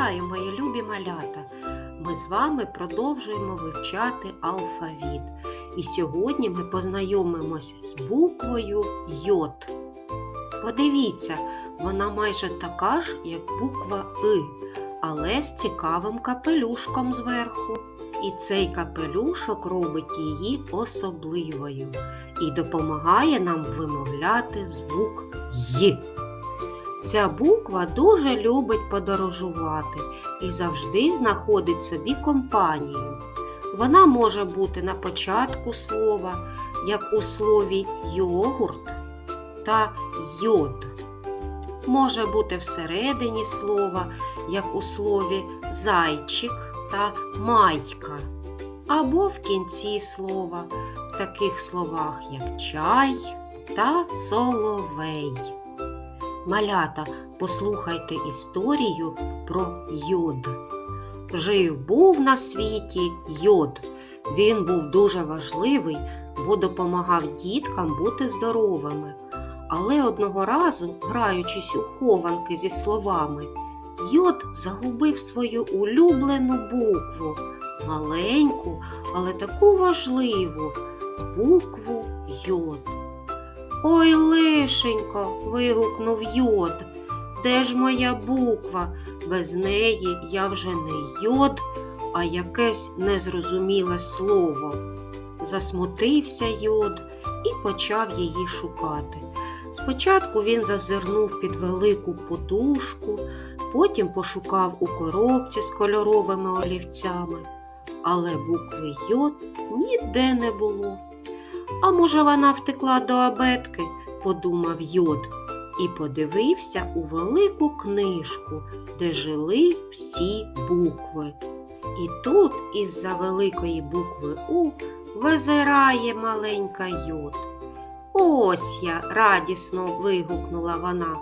Вітаю, мої любі малята! Ми з вами продовжуємо вивчати алфавіт. І сьогодні ми познайомимося з буквою Йод. Подивіться, вона майже така ж, як буква И, але з цікавим капелюшком зверху. І цей капелюшок робить її особливою і допомагає нам вимовляти звук Й. Ця буква дуже любить подорожувати і завжди знаходить собі компанію. Вона може бути на початку слова, як у слові йогурт та йод. Може бути всередині слова, як у слові зайчик та майка, або в кінці слова, в таких словах, як чай та соловей. Малята, послухайте історію про йод. Жив був на світі йод. Він був дуже важливий, бо допомагав діткам бути здоровими. Але одного разу, граючись у хованки зі словами, йод загубив свою улюблену букву, маленьку, але таку важливу букву йод. Ой, лишенько, вигукнув йод. Де ж моя буква? Без неї я вже не йод, а якесь незрозуміле слово. Засмутився йод і почав її шукати. Спочатку він зазирнув під велику подушку, потім пошукав у коробці з кольоровими олівцями, але букви йод ніде не було. А може, вона втекла до абетки, подумав йод, і подивився у велику книжку, де жили всі букви. І тут із-за великої букви У визирає маленька йод. Ось я, радісно вигукнула вона.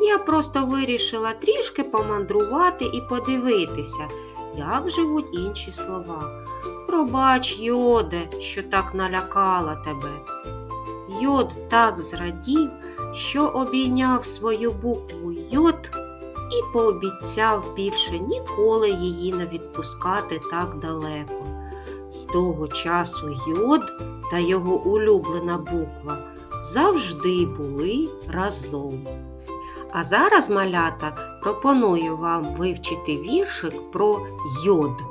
Я просто вирішила трішки помандрувати і подивитися, як живуть інші слова. Пробач, йоде, що так налякала тебе. Йод так зрадів, що обійняв свою букву йод і пообіцяв більше ніколи її не відпускати так далеко. З того часу йод та його улюблена буква завжди були разом. А зараз, малята, пропоную вам вивчити віршик про йод.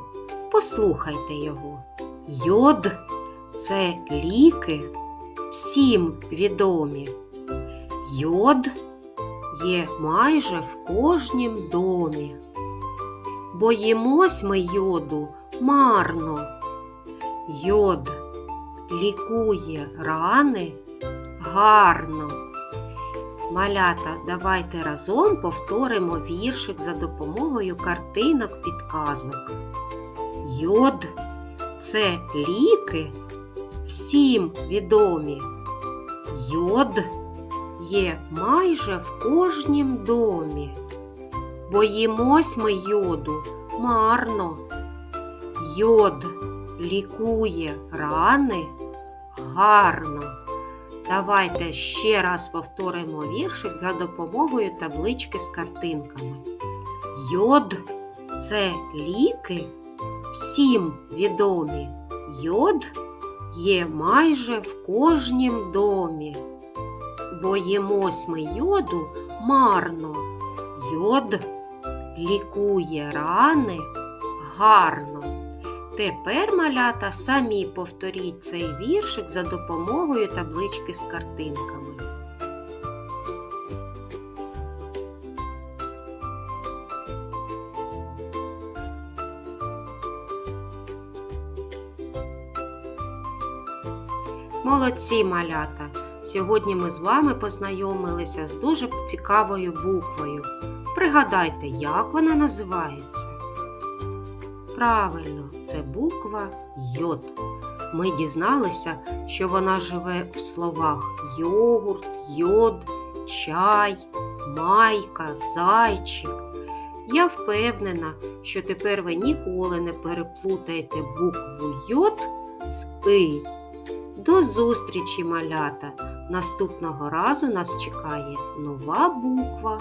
Послухайте його. Йод це ліки всім відомі. Йод є майже в кожнім домі. Боїмось ми йоду марно. Йод лікує рани гарно. Малята, давайте разом повторимо віршик за допомогою картинок підказок. Йод це ліки всім відомі. Йод є майже в кожнім домі. Боїмось ми йоду марно. Йод лікує рани гарно. Давайте ще раз повторимо віршик за допомогою таблички з картинками. Йод це ліки всім відомі. Йод є майже в кожнім домі. Боїмось ми йоду марно. Йод лікує рани гарно. Тепер, малята, самі повторіть цей віршик за допомогою таблички з картинками. Молодці малята! Сьогодні ми з вами познайомилися з дуже цікавою буквою. Пригадайте, як вона називається? Правильно, це буква Йод. Ми дізналися, що вона живе в словах йогурт, йод, чай, майка, зайчик. Я впевнена, що тепер ви ніколи не переплутаєте букву Йод з И. До зустрічі, малята! Наступного разу нас чекає нова буква